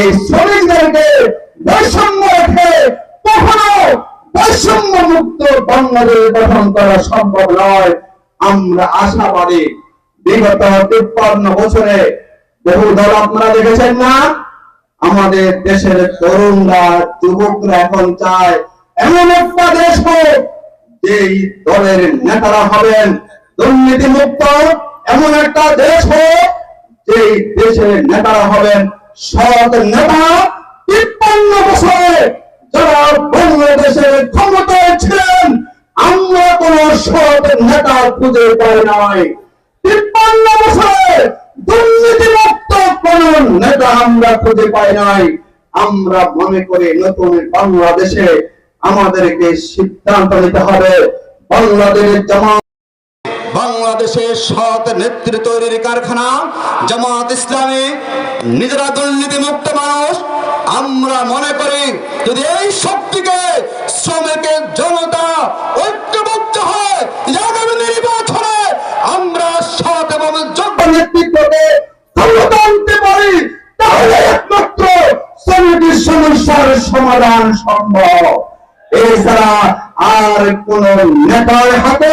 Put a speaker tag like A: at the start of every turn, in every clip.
A: এই শ্রমিকদেরকে বৈষম্য রেখে কখনো বৈষম্য মুক্ত বাংলাদেশ গঠন করা সম্ভব নয়। আমরা আশাবাদী, বিগত তিপ্পান্ন বছরে বহু দল আপনারা দেখেছেন না? আমাদের দেশের তরুণরা, যুবকরা এখন চায় এমন একটা দেশ হোক, যেই দলের নেতারা হবেন দুর্নীতি মুক্ত এমন একটা দেশ হোক, যেই দেশের নেতারা হবেন সৎ নেতা তিপ্পান্ন বছরে যারা বাংলাদেশের ক্ষমতায় ছিলেন, আমরা কোন নেতা খুঁজে পাই নাই। তিপ্পান্ন বছরে দুর্নীতি মুক্ত কোন নেতা আমরা খুঁজে পাই নাই। আমরা মনে করি নতুন বাংলাদেশে আমাদেরকে সিদ্ধান্ত নিতে হবে। বাংলাদেশের জামা
B: বাংলাদেশের সৎ নেতৃত্ব তৈরির কারখানা, জামাত ইসলামী, নিজেরা দুর্নীতি মুক্ত মানুষ, আমরা মনে করি যদি এই শক্তিকে শ্রমিকের জনতা ঐক্যবদ্ধ হয় আগামী নির্বাচনে আমরা সৎ এবং যোগ্য
A: নেতৃত্বকে ক্ষমতা আনতে পারি তাহলে একমাত্র শ্রমিকের সমস্যার সমাধান সম্ভব। এছাড়া আর কোন নেতার হাতে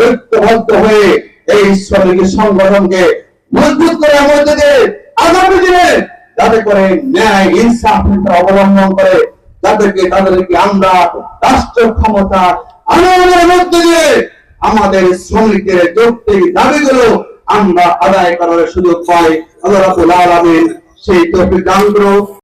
A: ঐক্যবদ্ধ হয়ে এই শ্রমিক সংগঠনকে মজবুত করে মধ্যে দিয়ে আগামী দিনে যাতে করে ন্যায়, ইনসাফ অবলম্বন করে, যাদেরকে, তাদেরকে আমরা রাষ্ট্র ক্ষমতা আন্দোলনের মধ্যে দিয়ে আমাদের শ্রমিকদের যৌক্তিক দাবিগুলো আমরা আদায় করার সুযোগ পাই। আল্লাহ রাব্বুল আলামিন সেই তৌফিক দান